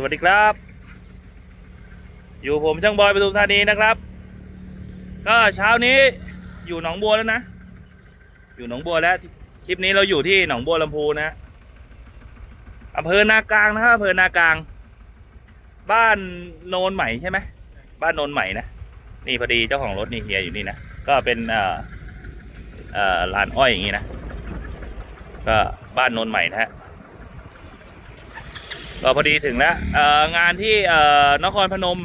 สวัสดีครับ อยู่ผมช่างบอยปทุมธานีนะครับ ก็เช้านี้อยู่หนองบัวแล้วนะ อยู่หนองบัวแล้ว คลิปนี้เราอยู่ที่หนองบัวลำพูนะอำเภอนากลางนะครับอำเภอนากลาง บ้านโนนใหม่ใช่ไหมบ้านโนนใหม่นะนี่พอดีเจ้าของรถนี่เฮียอยู่นี่นะก็เป็นเอ่อเอ่อลานอ้อยอย่างนี้นะก็บ้านโนนใหม่นะฮะ ก็พอดีถึงแล้วงานที่นครพนม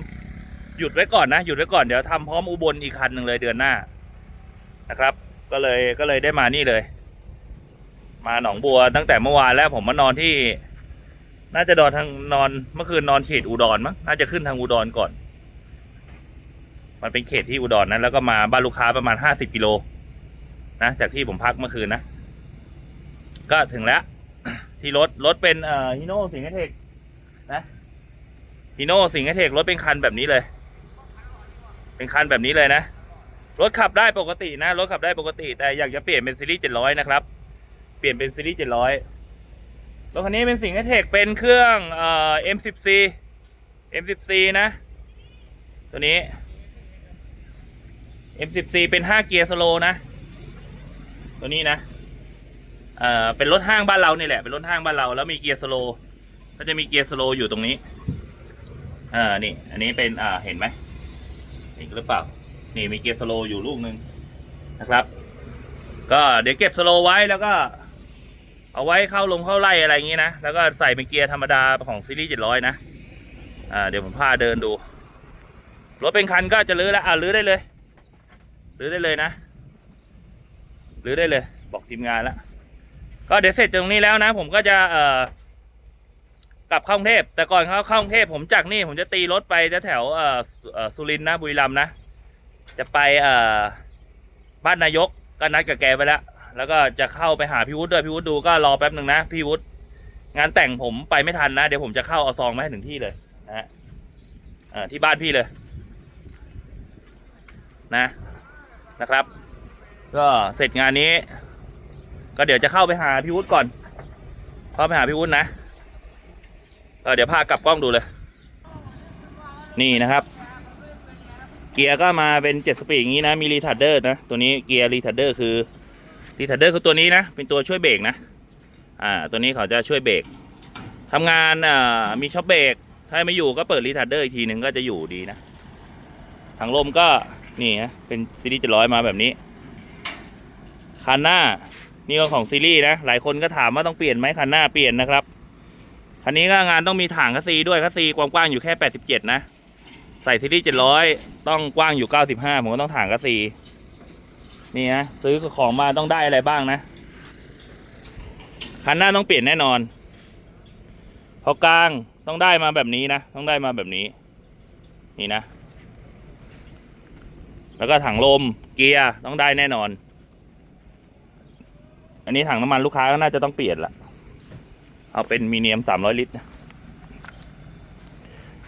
หยุดไว้ก่อนนะ หยุดไว้ก่อนเดี๋ยวทำพร้อมอุบลอีกคันหนึ่งเลยเดือนหน้านะครับ ก็เลยก็เลยได้มานี่เลย มาหนองบัวตั้งแต่เมื่อวานแล้วผมมานอนที่ น่าจะนอนทางนอนเมื่อคืนนอนเขตอุดรมั้งน่าจะขึ้นทางอุดรก่อน มันเป็นเขตที่อุดรนะแล้วก็มาบ้านลูกค้าประมาณห้าสิบกิโลนะจากที่ผมพักเมื่อคืนนะ ก็ถึงแล้วที่รถรถเป็นเอ่อฮิโน่สิงห์เทค นะฮีโน่สิงห์เทครถเป็นคันแบบนี้เลย เป็นคันแบบนี้เลยนะ รถขับได้ปกตินะ รถขับได้ปกติ แต่อยากจะเปลี่ยนเป็นซีรีส์700นะครับ เปลี่ยนเป็นซีรีส์700รถคันนี้เป็นสิงห์เทคเป็นเครื่องเอ่อ M10C M10C นะ ตัวนี้ M10C เป็น5เกียร์สโลนะ ตัวนี้นะ เอ่อ เป็นรถห้างบ้านเราเนี่แหละ เป็นรถห้างบ้านเรา แล้วมีเกียร์สโลว์ ก็จะมีเกียร์สโลว์อยู่ตรงนี้อ่านี่ อันนี้เป็นอ่าเห็นไหมเห็นหรือเปล่า นี่มีเกียร์สโลว์อยู่ลูกหนึ่งนะครับ ก็เดี๋ยวเก็บสโลว์ไว้แล้วก็ เอาไว้เข้าลงเข้าไล่อะไรอย่างนี้นะ แล้วก็ใส่เป็นเกียร์ธรรมดาของซีรีส์700นะอ่าเดี๋ยวผมพาเดินดู รถเป็นคันก็จะลื้อแล้วอ่าลื้อได้เลยลื้อได้เลยนะลื้อได้เลย บอกทีมงานแล้วก็เดี๋ยวเสร็จตรงนี้แล้วนะ ผมก็จะเอ่อ กลับเข้ากรุงเทพแต่ก่อนเขาเข้ากรุงเทพผมจากนี่ผมจะตีรถไปแถวเอ่อสุรินทร์นะบุรีรัมย์นะ จะไปเอ่อบ้านนายกก็นัดกับแกไปแล้ว แล้วก็จะเข้าไปหาพี่วุฒิด้วยพี่วุฒิดูก็รอแป๊บหนึ่งนะพี่วุฒิงานแต่งผมไปไม่ทันนะเดี๋ยวผมจะเข้าเอาซองมาให้ถึงที่เลยนะฮะที่บ้านพี่เลย นะนะครับ ก็เสร็จงานนี้ ก็เดี๋ยวจะเข้าไปหาพี่วุฒิก่อนเข้าไปหาพี่วุฒินะ เออเดี๋ยวพากลับกล้องดูเลย นี่นะครับ เกียร์ก็มาเป็นเจ็ดสปีดอย่างนี้นะ มีรีทาร์เดอร์นะ ตัวนี้เกียร์รีทาร์เดอร์คือรีทาร์เดอร์คือตัวนี้นะ เป็นตัวช่วยเบรกนะ อ่า ตัวนี้เขาจะช่วยเบรกทำงานอ่ามีช็อปเบรก ถ้าไม่อยู่ก็เปิดรีทาร์เดอร์อีกทีหนึ่งก็จะอยู่ดีนะถังลมก็นี่ฮะเป็นซีรีส์เจ็ดร้อยมาแบบนี้คันหน้านี่ก็ของซีรีส์นะ หลายคนก็ถามว่าต้องเปลี่ยนไหมคันหน้าเปลี่ยนนะครับ คันนี้ก็งานต้องมีถังคัสซีด้วยคัสซีกว้างๆอยู่แค่ 87 นะ ใส่ซีรีส์700 ต้องกว้างอยู่ 95 ผมก็ต้องถังคัสซีนี่นะซื้อของมาต้องได้อะไรบ้างนะ คันหน้าต้องเปลี่ยนแน่นอน พอกลางต้องได้มาแบบนี้นะ ต้องได้มาแบบนี้ นี่นะ แล้วก็ถังลมเกียร์ต้องได้แน่นอน อันนี้ถังน้ำมันลูกค้าก็น่าจะต้องเปลี่ยนละ เอาเป็นมีเนียมสามร้อยลิตร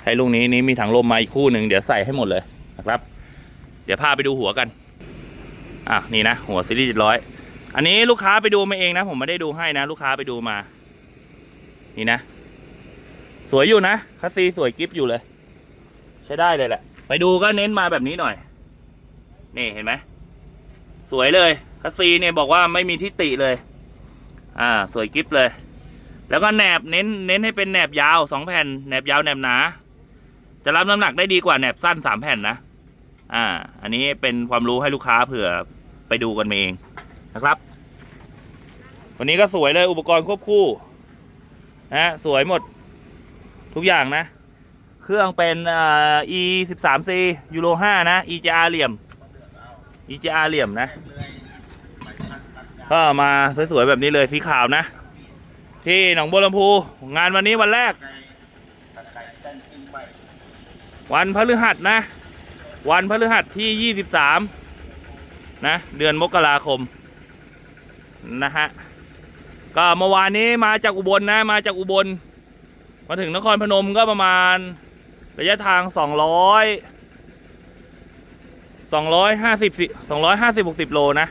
ให้ลูกนี้นี้มีถังลมมาอีกคู่หนึ่งเดี๋ยวใส่ให้หมดเลยนะครับ เดี๋ยวพาไปดูหัวกันอะนี่นะ หัวซีรีส์ร้อยอันนี้ลูกค้าไปดูมาเองนะ ผมไม่ได้ดูให้นะ ลูกค้าไปดูมา นี่นะ สวยอยู่นะคัสซีสวยกิฟอยู่เลย ใช้ได้เลยแหละ ไปดูก็เน้นมาแบบนี้หน่อย นี่เห็นไหมสวยเลยคัสซีเนี่ยบอกว่าไม่มีทิฏฐิเลย อ่า สวยกิฟเลย แล้วก็แหนบเน้นเน้นให้เป็นแหนบยาวสองแผ่นแหนบยาวแหนบหนา จะรับน้ำหนักได้ดีกว่าแหนบสั้นสามแผ่นนะอ่า อันนี้เป็นความรู้ให้ลูกค้าเผื่อไปดูกันเองนะครับ วันนี้ก็สวยเลยอุปกรณ์ควบคู่นะสวยหมด ทุกอย่างนะ เครื่องเป็นเอ่า e 1 3 c ยูโร5นะ EGR เหลี่ยม EGR เหลี่ยมนะก็มาสวยๆแบบนี้เลยสีขาวนะ ที่หนองบัวลำพูงานวันนี้วันแรก วันพฤหัสนะ วันพฤหัสที่ 23 นะ เดือนมกราคม นะฮะ ก็เมื่อวานนี้มาจากอุบลนะ มาจากอุบล มาถึงนครพนมก็ประมาณระยะทาง 200 250 250 60 โลนะ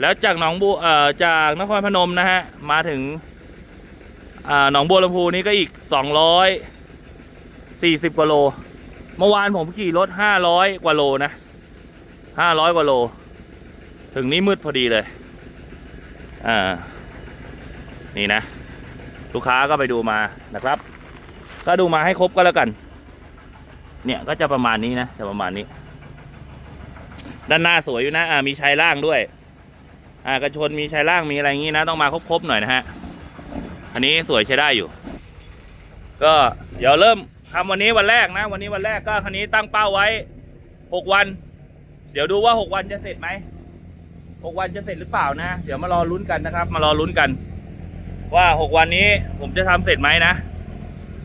แล้วจากหนองบัวเอ่อจากนครพนมนะฮะ มาถึง หนองบัวลำพูนี่ก็อีก200สี่สิบกว่าโล เมื่อวานผมขี่รถห้าร้อยกว่าโลนะห้าร้อยกว่าโล ถึงนี่มืดพอดีเลย อ่า นี่นะ ลูกค้าก็ไปดูมานะครับ ก็ดูมาให้ครบก็แล้วกัน เนี่ยก็จะประมาณนี้นะ จะประมาณนี้ ด้านหน้าสวยอยู่นะ อ่า มีชายล่างด้วย อ่ากระชนมีชายล่างมีอะไรอย่างงี้นะ ต้องมาครบๆหน่อยนะฮะ อันนี้สวยใช้ได้อยู่ ก็เดี๋ยวเริ่มทำวันนี้วันแรกนะ วันนี้วันแรกก็คันนี้ตั้งเป้าไว้หกวัน เดี๋ยวดูว่าหกวันจะเสร็จไหมหกวันจะเสร็จหรือเปล่านะ เดี๋ยวมารอลุ้นกันนะครับ มารอลุ้นกัน ว่าหกวันนี้ผมจะทำเสร็จไหมนะ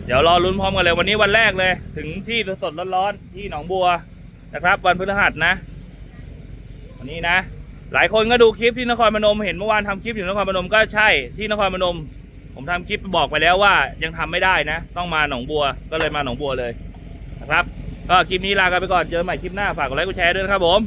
เดี๋ยวรอลุ้นพร้อมกันเลยวันนี้วันแรกเลย ถึงที่สดร้อนๆที่หนองบัวนะครับ วันพฤหัสนะ วันนี้นะ หลายคนก็ดูคลิปที่นครพนมเห็นเมื่อวานทำคลิปอยู่นครพนมก็ใช่ที่นครพนม ผมทำคลิปบอกไปแล้วว่ายังทำไม่ได้นะ ต้องมาหนองบัวก็เลยมาหนองบัวเลยนะครับ ก็คลิปนี้ลากันไปก่อนเจอใหม่คลิปหน้าฝากกดไลค์กดแชร์ด้วยนะครับผม